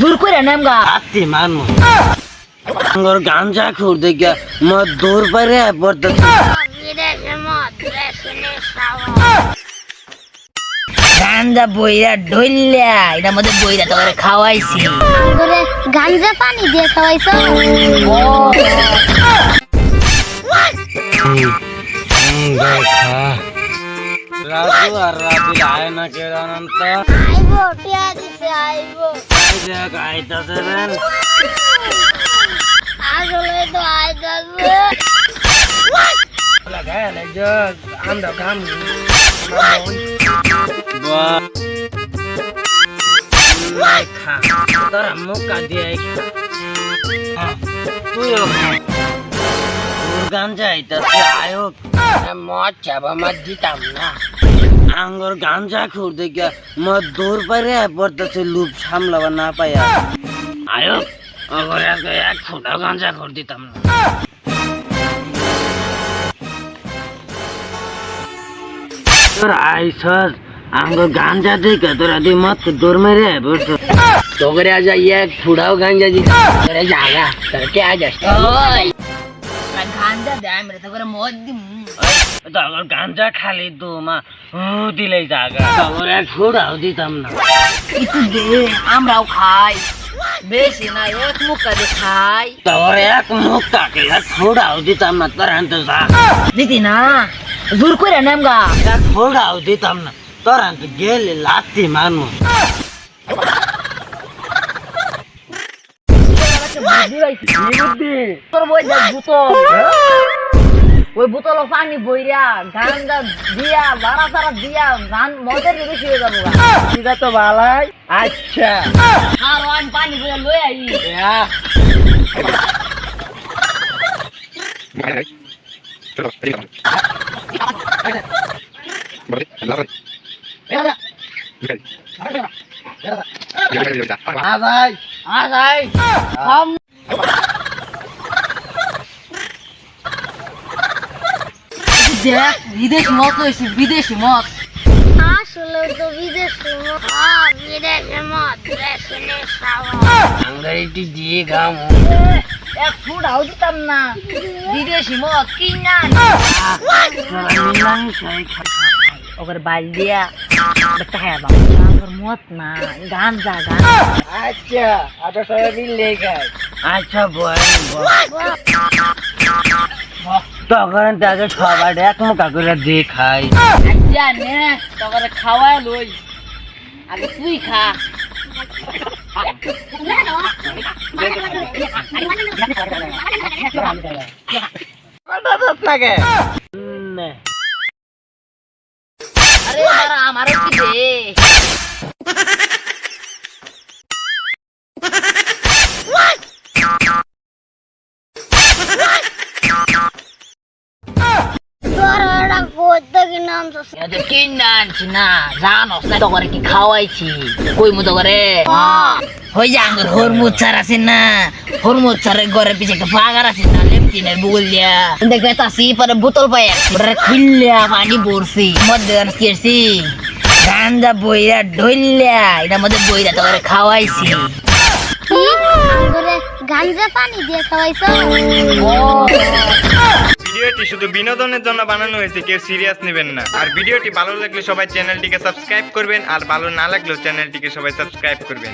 জোর করে নেম গা। আত্মি মানমু আঙ্গর গাঞ্জা খুর দেখে মদ দৌড় পারে পড়তে গাঞ্জা বইরা ঢইল্লা এটার মধ্যে বইরা তো খাওয়াইছি। গাঞ্জা পানি দিয়ে খাওয়াইছো? রাজু আর রাজু আয় না কে জানান তো আইবো টিয়া দিছে আইবো। এই দেখ আইতাছে রেন আসলে তো আইতাছে লাগায় আমরা কাম খা তোরা মুখা দিয়ে খা। তুইও খা। তোর গাঞ্জা আইতাছে আয়ো মদ চাবা মদ দিতাম না আঙ্গর গাঞ্জা খুর দেখে মদ দৌড় পারে পড়তেছে লুপ সামলাবা না পাইয়া আয়ো অগর এক এক ফুটা গাঞ্জা খুর দিতাম না তোর আইসস আঙ্গর গাঞ্জা দেখে তোরা দি মত দৌড় মেরে বসছ তোকে আজ এক ফুটাও গাঞ্জা দিতাম তোরা জাগা তোরা কে আজ আসছ ওই গাঞ্জা দে আমরা তো করে মদ দিম। তোর গাঞ্জা খালি তো মা ও দিলে জাগা। তোর এক ফুটাও দিতাম না। কিছু দে আমরাও খাই। বেশি না এক দে খাই। তোর এক মুখ কাকে এক দিতাম না তোর যা। দিতি না জোর করে নেম গা এক ফুটাও দিতাম না তোর গেলে লাত্তি মারমু তোর বই দেখ বোতল ওই বোতল পানি বইরা গাঞ্জা দিয়া বাড়া তারা দিয়া গান মদের বেশি হয়ে যাব গা। ঠিক আছে ভালাই আচ্ছা আর আমি পানি বইরা লই আই Vale, ahí. দেখ বিদেশ মত হয়েছে বিদেশি মত আসলে তো বিদেশ বিদেশে মদ রেশনে খাওয়া। আমরা একটু দিয়ে গাম এক ফুট হাও দিতাম না। বিদেশি মত ওকে দিয়া বাবা না গাঞ্জা গাঞ্জা। আচ্ছা আটা সবাই মিলে আচ্ছা বয় তখন তাকে সবার এক মুখা করে দিয়ে খাই আচ্ছা নে তোকে খাওয়াই লই। আগে তুই খা। আরে বারা আমারও কি তো এটা কিনা আনছি না জানো তো করে কি খাওয়াইছি কই মতো করে হই যা আঙ্গুর হরমুজ ছাড় আছে না হরমুজ ছাড়ের ঘরের পিছে একটা পাগার আছে না লেপটিনের বুগল দিয়া দেখে তাসি পরে বোতল পাই ওটা খুললিয়া পানি ভরছি মধ্যে কেছি গান্দা বইরা এটার মধ্যে বইরা খাওয়াইছি গাঞ্জা পানি দিয়ে খাওয়াইছো ভিডিওটি শুধু বিনোদনের জন্য বানানো হয়েছে, কেউ সিরিয়াস নেবেন না। আর ভিডিওটি ভালো লাগলে সবাই চ্যানেলটিকে সাবস্ক্রাইব করবেন, আর ভালো না লাগলেও চ্যানেলটিকে সবাই সাবস্ক্রাইব করবেন।